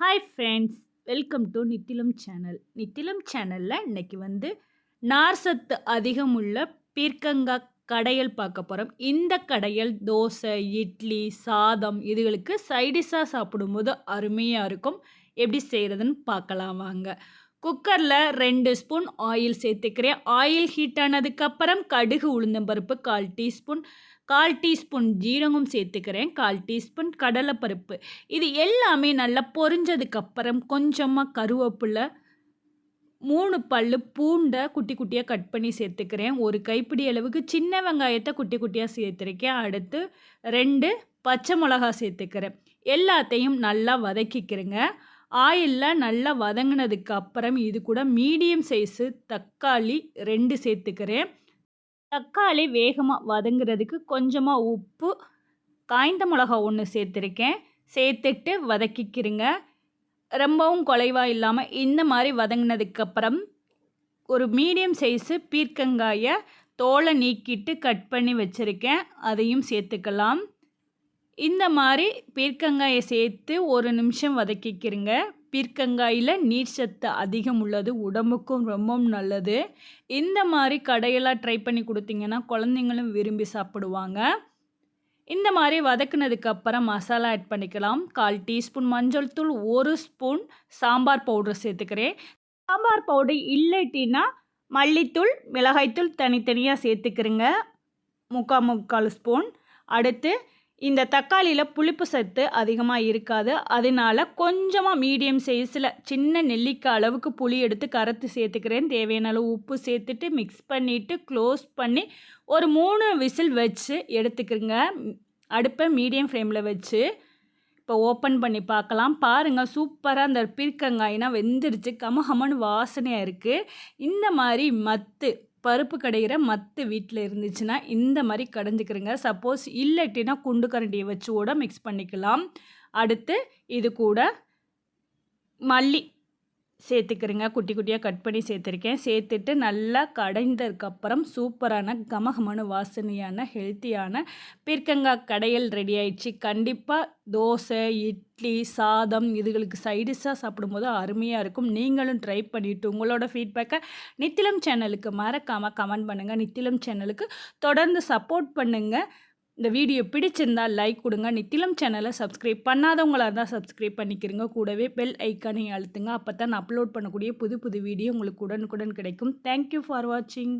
Hi friends welcome to Nithilam channel Nithilam சேனலில் இன்றைக்கி வந்து நார் சத்து அதிகம் உள்ள பீர்க்கங்காய் கடையல் பார்க்க போகிறோம் இந்த கடையல் தோசை இட்லி சாதம் இதுகளுக்கு சைடிஷாக சாப்பிடும்போது அருமையாக இருக்கும். எப்படி செய்கிறதுன்னு பார்க்கலாம் வாங்க. குக்கரில் ரெண்டு ஸ்பூன் ஆயில் சேர்த்துக்கிறேன். ஆயில் ஹீட் ஆனதுக்கப்புறம் கடுகு உளுந்தம்பருப்பு கால் டீஸ்பூன் கால் டீஸ்பூன் ஜீரகம் சேர்த்துக்கிறேன். கால் டீஸ்பூன் கடலைப்பருப்பு. இது எல்லாமே நல்லா பொரிஞ்சதுக்கப்புறம் கொஞ்சமாக கருவேப்பிலை மூணு பல் பூண்டை குட்டி குட்டியாக கட் பண்ணி சேர்த்துக்கிறேன். ஒரு கைப்பிடி அளவுக்கு சின்ன வெங்காயத்தை குட்டி குட்டியாக சேர்த்துருக்கேன். அடுத்து ரெண்டு பச்சை மிளகா சேர்த்துக்கிறேன். எல்லாத்தையும் நல்லா வதக்கிக்கிறேங்க. ஆயிலில் நல்லா வதங்கினதுக்கு அப்புறம் இது கூட மீடியம் சைஸு தக்காளி ரெண்டு சேர்த்துக்கிறேன். தக்காளி வேகமாக வதங்குறதுக்கு கொஞ்சமாக உப்பு காய்ந்த மிளகா ஒன்று சேர்த்துருக்கேன். சேர்த்துட்டு வதக்கிக்கிறேங்க ரொம்பவும் குலைவாக இல்லாமல் இந்த மாதிரி வதங்கினதுக்கப்புறம் ஒரு மீடியம் சைஸு பீர்க்கங்காயை தோலை நீக்கிட்டு கட் பண்ணி வச்சுருக்கேன். அதையும் சேர்த்துக்கலாம். இந்த மாதிரி பீர்க்கங்காயை சேர்த்து ஒரு நிமிஷம் வதக்கிக்கிறங்க. பீர்க்கங்காயில் நீர் சத்து அதிகம் உள்ளது உடம்புக்கும் ரொம்பவும் நல்லது. இந்த மாதிரி கடையெல்லாம் ட்ரை பண்ணி கொடுத்தீங்கன்னா குழந்தைங்களும் விரும்பி சாப்பிடுவாங்க. இந்த மாதிரி வதக்குனதுக்கப்புறம் மசாலா ஆட் பண்ணிக்கலாம். கால் டீஸ்பூன் மஞ்சள் தூள் ஒரு ஸ்பூன் சாம்பார் பவுடர் சேர்த்துக்கிறேன். சாம்பார் பவுடர் இல்லட்டினா மல்லித்தூள் மிளகாய்த்தூள் தனித்தனியாக சேர்த்துக்கிறேங்க. முக்கால் முக்கால் ஸ்பூன். அடுத்து இந்த தக்காளியில் புளிப்பு சத்து அதிகமாக இருக்காது. அதனால கொஞ்சமாக மீடியம் சைஸில் சின்ன நெல்லிக்காய் அளவுக்கு புளி எடுத்து கரைத்து சேர்த்துக்கிறேன். தேவையான அளவு உப்பு சேர்த்துட்டு மிக்ஸ் பண்ணிவிட்டு க்ளோஸ் பண்ணி ஒரு மூணு விசில் வச்சு எடுத்துக்கிறேங்க அடுப்பை மீடியம் ஃப்ளேமில் வச்சு இப்போ ஓப்பன் பண்ணி பார்க்கலாம். பாருங்கள் சூப்பராக அந்த பீர்க்கங்காய்னா வெந்துருச்சு. கமகமன்னு வாசனையாக இருக்குது இந்த மாதிரி மத்து பருப்பு கடைகிற மற்ற வீட்டில் இருந்துச்சுன்னா இந்த மாதிரி கடைஞ்சிக்கிறங்க. சப்போஸ் இல்லட்டினா குண்டு கரண்டியை வச்சு கூட மிக்ஸ் பண்ணிக்கலாம். அடுத்து இது கூட மல்லி சேர்த்துக்கிறேங்க. குட்டி குட்டியாக கட் பண்ணி சேர்த்துருக்கேன். சேர்த்துட்டு நல்லா கடைந்ததுக்கப்புறம் சூப்பரான கமகமான வாசனையான ஹெல்த்தியான பீர்க்கங்காய் கடையல் ரெடி ஆயிடுச்சு. கண்டிப்பாக தோசை இட்லி சாதம் இதுகளுக்கு சைடிஷாக சாப்பிடும்போது அருமையாக இருக்கும். நீங்களும் ட்ரை பண்ணிவிட்டு உங்களோட ஃபீட்பேக்கை நித்திலம் சேனலுக்கு மறக்காமல் கமெண்ட் பண்ணுங்கள் நித்திலம் சேனலுக்கு தொடர்ந்து சப்போர்ட் பண்ணுங்கள் இந்த வீடியோ பிடிச்சிருந்தால் லைக் கொடுங்க. நித்திலம் சேனலை சப்ஸ்கிரைப் பண்ணாதவங்களாக இருந்தால் சப்ஸ்கிரைப் பண்ணிக்கிறங்க கூடவே பெல் ஐக்கானை அழுத்துங்க. அப்போ தான் அப்லோட் பண்ணக்கூடிய புது புது வீடியோ உங்களுக்கு உடனுக்குடன் கிடைக்கும். தேங்க்யூ ஃபார் வாட்சிங்